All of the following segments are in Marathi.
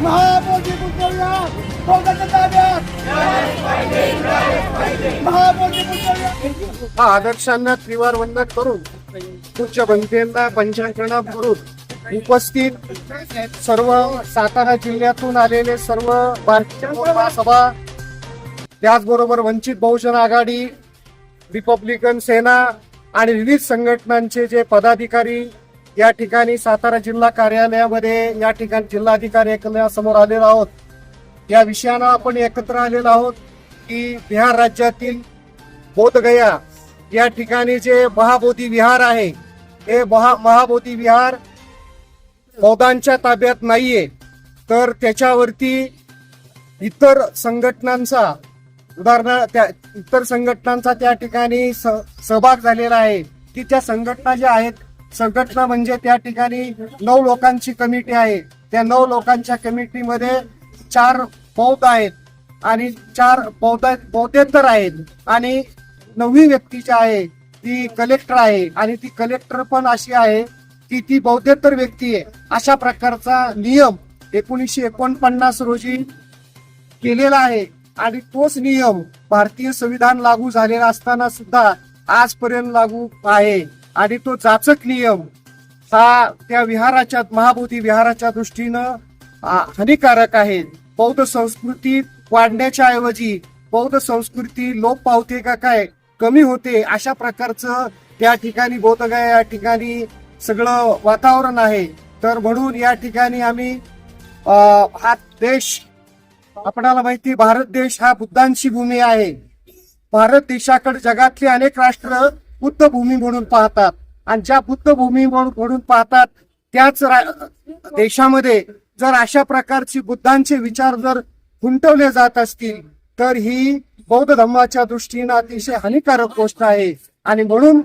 महामोदी बुद्धवल्या कोकणच्या ताब्यात महामोदी आदर्शांना त्रिवार वंदन करून पुढच्या बनतेंना पंचायतना करून उपस्थित सर्व सातारा जिल्ह्यातून आलेले सर्व भारतीय त्याचबरोबर वंचित बहुजन आघाडी रिपब्लिकन सेना आणि विविध संघटनांचे जे पदाधिकारी या ठिकाणी सातारा जिल्हा कार्यालयामध्ये या ठिकाणी जिल्हाधिकारी समोर आलेलो आहोत. या विषयानं आपण एकत्र आलेलो आहोत की बिहार राज्यातील बोधगया या ठिकाणी जे महाबोधी विहार आहे हे महा महाबोधी विहार बौद्धांच्या ताब्यात नाहीये. तर त्याच्यावरती इतर संघटनांचा उदाहरणार्थ त्या इतर संघटनांचा त्या ठिकाणी स- सहभाग झालेला आहे. की त्या संघटना ज्या आहेत संघटना म्हणजे त्या ठिकाणी नऊ लोकांची कमिटी आहे. त्या नऊ लोकांच्या कमिटीमध्ये चार बौद्ध आहेत आणि चार बौद्ध बौद्धेतर आहेत आणि नववी व्यक्ती जी आहे ती कलेक्टर आहे आणि ती कलेक्टर पण अशी आहे की ती बौद्धेतर व्यक्ती आहे. अशा प्रकारचा नियम एकोणीसशे एकोणपन्नास रोजी केलेला आहे आणि तोच नियम भारतीय संविधान लागू झालेला असताना सुद्धा आजपर्यंत लागू आहे. आणि तो जाचक नियम हा त्या विहाराच्या महाबोधी विहाराच्या दृष्टीनं हानिकारक आहे. बौद्ध संस्कृती वाढण्याच्या ऐवजी बौद्ध संस्कृती लोप पावते का काय कमी होते अशा प्रकारचं त्या ठिकाणी बोधगया या ठिकाणी सगळं वातावरण आहे. तर म्हणून या ठिकाणी आम्ही हा देश आपणाला माहिती भारत देश हा बुद्धांची भूमी आहे. भारत देशाकडे जगातले अनेक राष्ट्र बुद्ध भूमी म्हणून पाहतात. आणि ज्या बुद्ध भूमी म्हणून पाहतात त्याच देशामध्ये जर अशा प्रकारची बुद्धांचे विचार जर खुंटवले जात असतील तर ही बौद्ध धर्माच्या दृष्टीनं अतिशय हानिकारक गोष्ट आहे. आणि म्हणून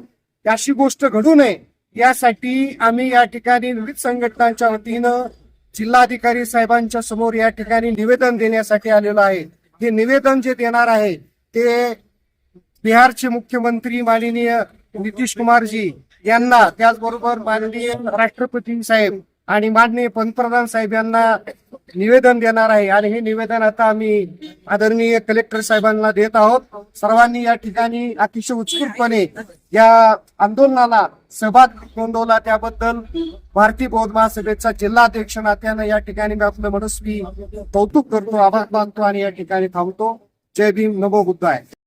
अशी गोष्ट घडू नये. यासाठी आम्ही या ठिकाणी विविध संघटनांच्या वतीनं जिल्हाधिकारी साहेबांच्या समोर या ठिकाणी निवेदन देण्यासाठी आलेलो आहे. हे निवेदन जे देणार आहे ते बिहारचे मुख्यमंत्री माननीय नितीश कुमारजी यांना त्याचबरोबर माननीय राष्ट्रपती साहेब आणि माननीय पंतप्रधान साहेब यांना निवेदन देणार आहे. आणि हे निवेदन आता आम्ही आदरणीय कलेक्टर साहेबांना देत आहोत. सर्वांनी या ठिकाणी अतिशय उत्स्फूर्तपणे या आंदोलनाला सहभाग नोंदवला. त्याबद्दल भारतीय बौद्ध महासभेचा जिल्हाध्यक्ष नात्यानं या ठिकाणी मी आपलं मनस्वी कौतुक करतो आभार मानतो आणि या ठिकाणी थांबतो. जय भीम. नमो बुद्धाय.